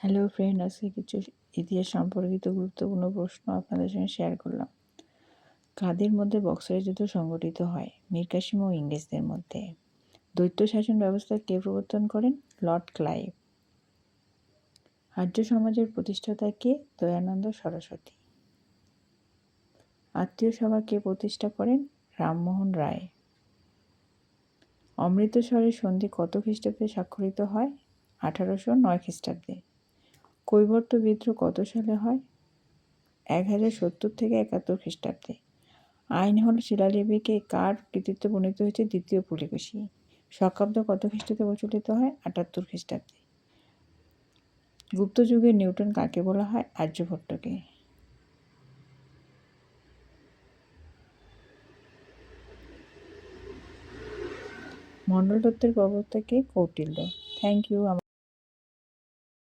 Hello friend আজকে কিছু ইতিহাস সম্পর্কিত গুরুত্বপূর্ণ প্রশ্ন আপনাদের সঙ্গে শেয়ার করলাম। কাদের মধ্যে বক্সারের যুদ্ধ সংগঠিত হয়? মীর ও ইংরেজদের মধ্যে। দৈত্য শাসন ব্যবস্থা কে প্রবর্তন করেন? Lord Clive. আর্য সমাজের প্রতিষ্ঠাতা কে? দয়ানন্দ সরস্বতী। আত্মীয় সভা কে প্রতিষ্ঠা করেন? রামমোহন রায়। অমৃতসরের সন্ধি কত খ্রিস্টাব্দে স্বাক্ষরিত হয়? আঠারোশো নয় খ্রিস্টাব্দে। কৈবর্ত বিদ্রোহ কত সালে হয়? এক হাজার সত্তর থেকে একাত্তর খ্রিস্টাব্দে। আইন হল শিলালিপিকে কার কৃতিত্ব বর্ণিত হয়েছে দ্বিতীয় পুলিকেশী? শকাব্দ কত খ্রিস্টাব্দে প্রচলিত হয়? আটাত্তর খ্রিস্টাব্দে। গুপ্ত যুগের নিউটন কাকে বলা হয়? আর্যভট্টকে। মণ্ডল তত্ত্বের প্রবর্তকে কৌটিল্য। Thank you